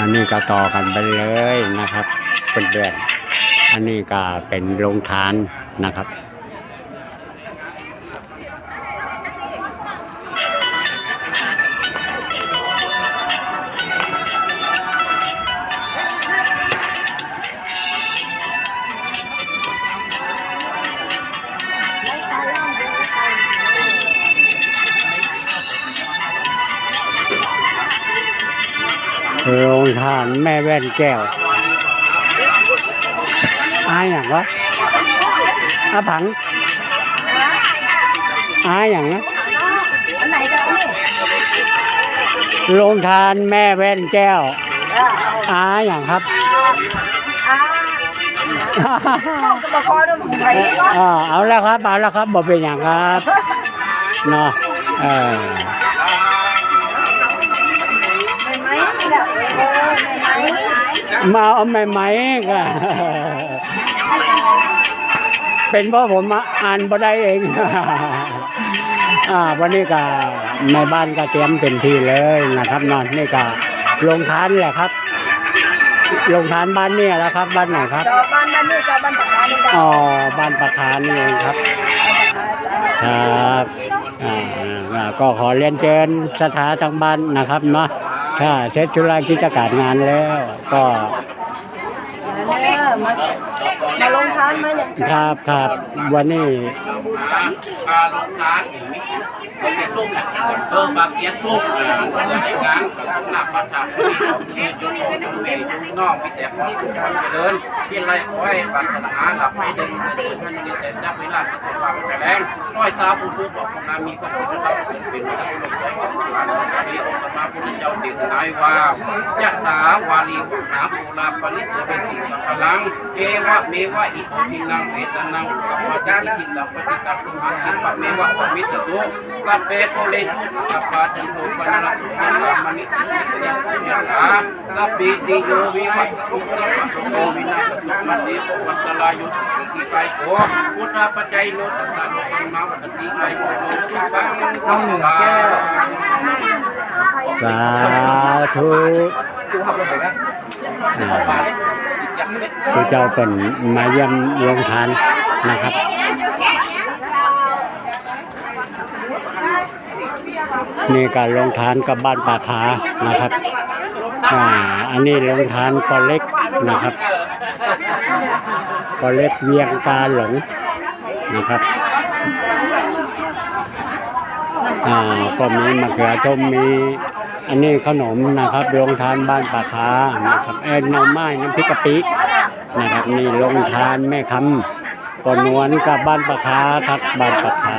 อันนี้ก็ต่อกันไปเลยนะครับเป็นเดือนอันนี้ก็เป็นโรงทานนะครับ โรงทานแม่แว่นแก้วอายอย่างวะอาผังอายอย่างนะอันไหนจะเอานี่โรงทานแม่แว่นแก้วอ่าอายอย่างครับอ่าน้องจะมาพอด้วยผมไปอ่าเอาแล้วครับ เอาแล้วครับบอกเป็นอย่างครับเนาะเออ มมาเอาใหม่ๆก็เป็นเพราะผมอ่านบ่ได้เองอ่าวันนี้ก็ในบ้านก็เตรียมเต็มที่เลยนะครับนอนนี่ก็ลงทานแหละครับลงทานบ้านเนี่ยแหล้วครับ บ้านไหนครับเจ้าบ้านบ้านนี่เจ้าบ้านปากคานี่เจ้าอ๋อบ้านประคานนี่เองครับ ครับอ่าอ่าก็ขอเรียนเชิญสถาทางบ้านนะครับเนาะ ถ้าเสร็จธุระกิจการงานแล้ว ก็ มา มาลงทานมาอย่างครับครับวันนี้การลงทานอย่างนี้ก็เสียส้มเพิ่มบาเกียส้มอ่าเพื่อในงานกับสนับบัตรทางที่เราที่จุดของจุดเมย์จุดน้องพี่แต่ของทุกคนจะเดินเพียนไรขอให้บัตรทหารหลับให้เดินเดินเดินพันเงินเสร็จจับเวลาที่สุดว่าแสดงร้อยสาวผู้ทุกบอกของนามีพระพุทธเจ้าเป็นเป็นพระพุทธเจ้าของการนี้องค์สมมาพุทธเจ้าเทศนาว่ายะถาวาลีวหาภูราปริตเป็นติสัพพลังเกวะเมวะอิโตทินังเวตนังกัปปะติสิตัปปะติตัตุหังคิปะเมวะสมิสตุกัปเปโตเลตุสัพพะจันโทปนะระสุยันตามณิตุยันตุยันตาสัพพิติโยวิวัตสุติปัสโตวินาศตุมันเตโปวัตตลายุสุติไกโกพุทธปัจจัยโนตัสสะโนสัมมาวัตติไกโกโนตุสังเอาหนึ่งแก้วสาธุ อ่าพระเจ้าเป็นมาเยี่ยมลงทานนะครับนี่การลงทานกับบ้านป่าขานะครับ อ่า อันนี้ลงทานปอเล็กนะครับปอเล็กเวียงกาหลงนะครับ อ่า ก็มีมะเขือส้มมี อันนี้ขนมนะครับโรงทานบ้านป่าคานะครับเอ็นน่อไม้น้ำพริกกะปินะครับนี่โรงทานแม่คำก่อนนวลกับบ้านป่าคาครับบ้านป่าคา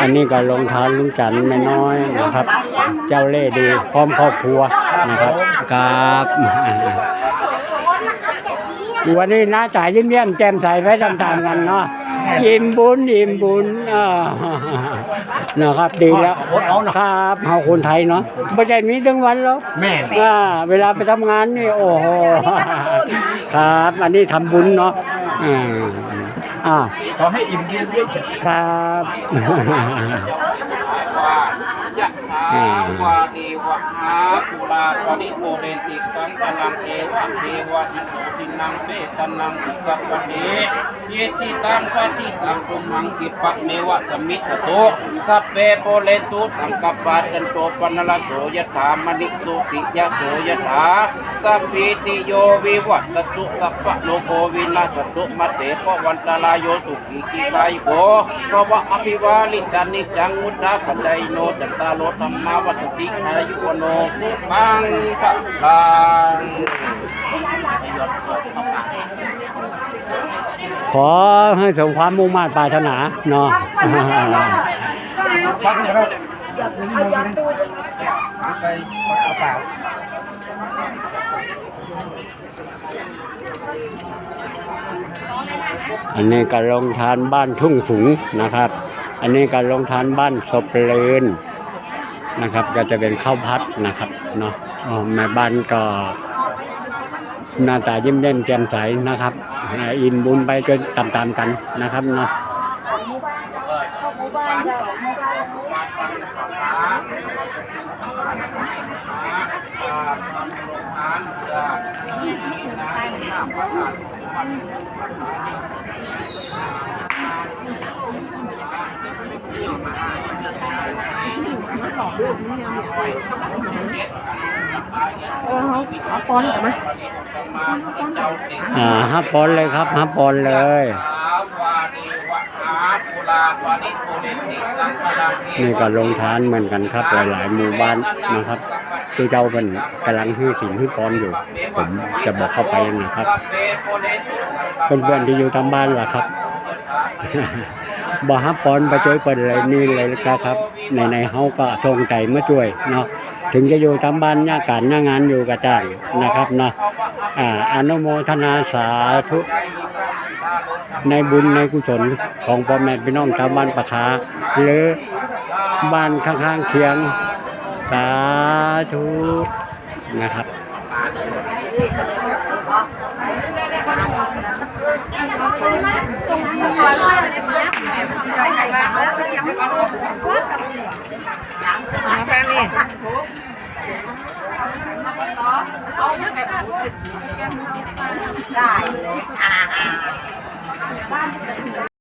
อันนี้ก็โรงทานลุงจันแม่น้อยนะครับ เจ้าเล่ดีพร้อมครอบครัวนะครับครับวันนี้น้าจ่ายยิ้มเยี่ยมแจ่มใสไว้ตามๆกันเนาะ ยิ้มบุญยิ้มบุญอ่านะครับดีแล้ว ครับเฮาคนไทยเนาะไม่ใช่มีทั้งวันหรอกแม่อ่าเวลาไปทำงานนี่โอ้โหครับ อันนี้ทำบุญเนาะอ่าอ่าขอให้อิ่มกินเยอะครับยะถาวาดีวะหาสุราปริโภเรนติสังกลังเอวะเทวะอิโตทินังเปตนังอุกัปปะเน เยจิตังปฏิตังตุมังกิปะเมวะสมิทโตสัพเพโปเรตุสังกปาจันโตปนละโสยถามณิสุติยะโสยถาสัพพิติโยวิวัตตุสัพพะโลโกวินาสตุมาเตปวันตรายโยสุขีกิกายโกเพราะว่าอภิวาลิจันนิจังมุตตาปัจจัยโนจัตตาโลธรรมาวัตติอายุวโนสุขังพลังขอ อให้สมความมุ่งมั่นปรารถนาเนาะพักแล้วเอายาตูจะไปเอาเปล่าอันนี้การลงทานบ้านทุ่งสูงนะครับ อันนี้การลงทานบ้านศพเลนนะครับ ก็จะเป็นข้าวพัดนะครับเนาะแม่บ้านก็หน้าตายิ้มแย้มแจ่มใสนะครับ อ่าอินบุญไปจนตามๆกันนะครับเนาะหมู่บ้าน เออเขาเอาป้อนกันไหมอ่าฮับปอนเลยครับฮับปอนเลยนี่ก็ลงทานเหมือนกันครับ หลาย ๆ หมู่บ้านนะครับที่เจ้าเป็นกำลังฮื้อสินฮื้อปอนอยู่ ผมจะบอกเข้าไปนะครับเพื่อนๆที่อยู่ทางบ้านล่ะครับบ่ฮับปอนไปช่วยเปิดเลยนี่เลยก็ครับ ในในเฮาก็ทรงใจมาช่วยเนาะ ถึงจะอยู่ทางบ้านหน้าการหน้างานอยู่กับจ้นะครับเนาะอ่าอนุโมทนาสาธุในบุญในกุศลของพ่อแม่พี่น้องชาวบ้านปะคาหรือบ้านข้างๆเคียงสาธุนะครับ แป้งนี่ได้